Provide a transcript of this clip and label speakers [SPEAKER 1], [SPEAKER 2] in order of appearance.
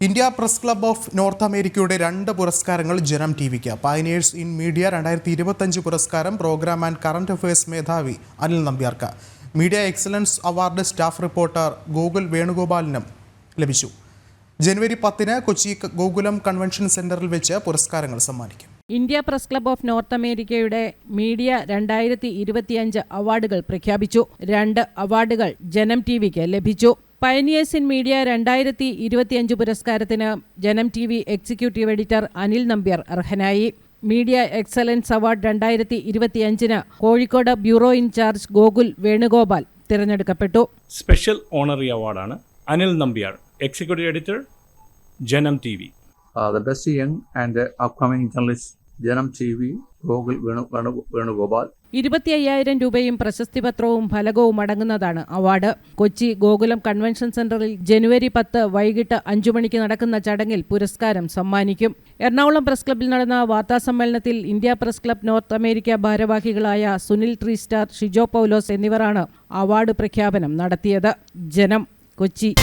[SPEAKER 1] India press club of North അമേരിക്കയുടെ രണ്ട് പുരസ്കാരങ്ങൾ ജനം ടി വിക്ക് പയനേഴ്സ് ഇൻ മീഡിയ രണ്ടായിരത്തി ഇരുപത്തഞ്ച് പുരസ്കാരം പ്രോഗ്രാം ആൻഡ് കറണ്ട് അഫയേഴ്സ് മേധാവി Anil നമ്പ്യാർക്ക്. Media excellence award staff reporter Gokul വേണുഗോപാലിനും ലഭിച്ചു. ജനുവരി പത്തിന് കൊച്ചി ഗോകുലം കൺവെൻഷൻ സെന്ററിൽ വെച്ച് പുരസ്കാരങ്ങൾ സമ്മാനിക്കും.
[SPEAKER 2] India press club of north അമേരിക്കയുടെ മീഡിയ രണ്ടായിരത്തി ഇരുപത്തിയഞ്ച് അവാർഡുകൾ പ്രഖ്യാപിച്ചു. രണ്ട് അവാർഡുകൾ ജനം ടി വിക്ക് ലഭിച്ചു. പയനിയേഴ്സ് ഇൻ മീഡിയ രണ്ടായിരത്തി ഇരുപത്തിയഞ്ച് പുരസ്കാരത്തിന് Janam T V executive editor Anil Nambiar അർഹനായി. മീഡിയ എക്സലൻസ് അവാർഡ് രണ്ടായിരത്തി ഇരുപത്തിയഞ്ചിന് Kozhikode bureau in charge Gokul Venugopal തിരഞ്ഞെടുക്കപ്പെട്ടു.
[SPEAKER 3] സ്പെഷ്യൽ ഓണറി അവാർഡാണ് Anil Nambiar executive editor Janam T V.
[SPEAKER 4] Best the best young and uh, upcoming journalist T V Gokul Venu Venu, Venugopal.
[SPEAKER 2] ഇരുപത്തി അയ്യായിരം രൂപയും പ്രശസ്തി പത്രവും ഫലകവും അടങ്ങുന്നതാണ് അവാർഡ്. കൊച്ചി ഗോകുലം കൺവെൻഷൻ സെന്ററിൽ ജനുവരി പത്ത് വൈകിട്ട് അഞ്ചു മണിക്ക് നടക്കുന്ന ചടങ്ങിൽ പുരസ്കാരം സമ്മാനിക്കും. എറണാകുളം പ്രസ് ക്ലബിൽ നടന്ന വാർത്താസമ്മേളനത്തിൽ India press club north America ഭാരവാഹികളായ സുനിൽ ത്രീ സ്റ്റാർ ഷിജോ പൗലോസ് എന്നിവരാണ് അവാർഡ് പ്രഖ്യാപനം നടത്തിയത്. ജനം കൊച്ചി.